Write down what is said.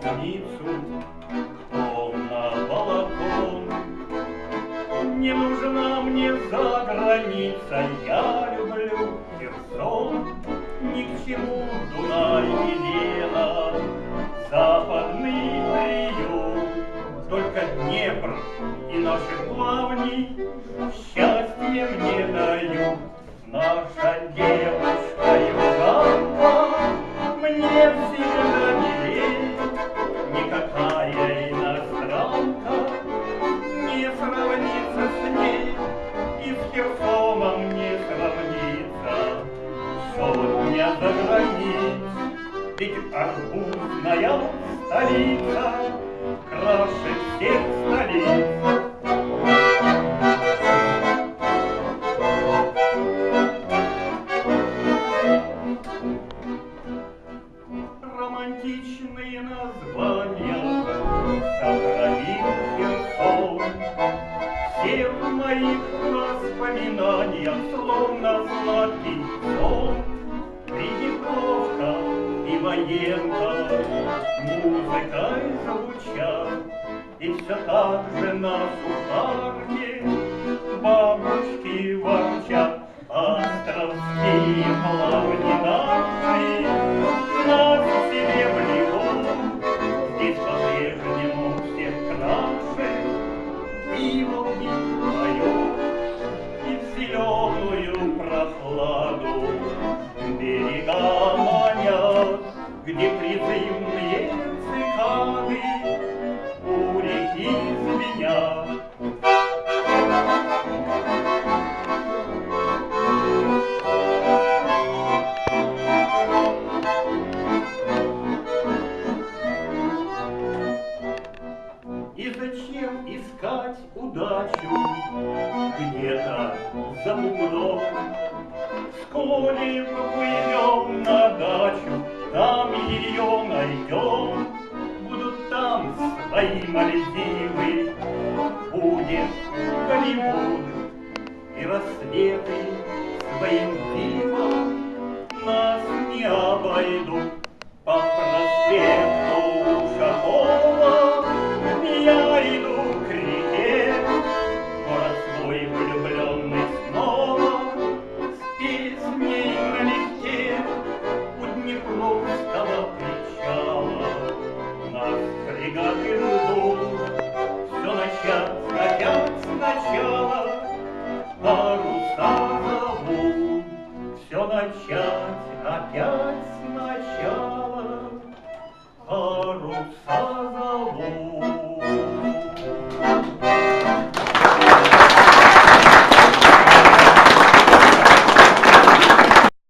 гробницу, на балакон. Не нужна мне за граница, я люблю Херсон. Ни к чему Дунай и Лена, западный прием. Только Днепр и наши плавни счастье мне дают. Наша дева сотня за границ. Ведь арбузная столица краше всех столиц. Романтичные названия сохранил Херсон. Все в моих воспоминаниях словно сладкий сон. Приднепровка и военка музыкой звучат, И все так же на сухарке бабушки ворчат. Островские плавни Где призывные цикады у реки звенят. И зачем искать удачу где-то за бугром? Вскоре поплывем там свои Мальдивы, будет Голливуд и рассветы своим дивом нас не обойдут по проспекту Ушакова. Я иду к реке, город свой влюбленный снова, С песней налегке у Днепровского причала. Нас фрегаты But you're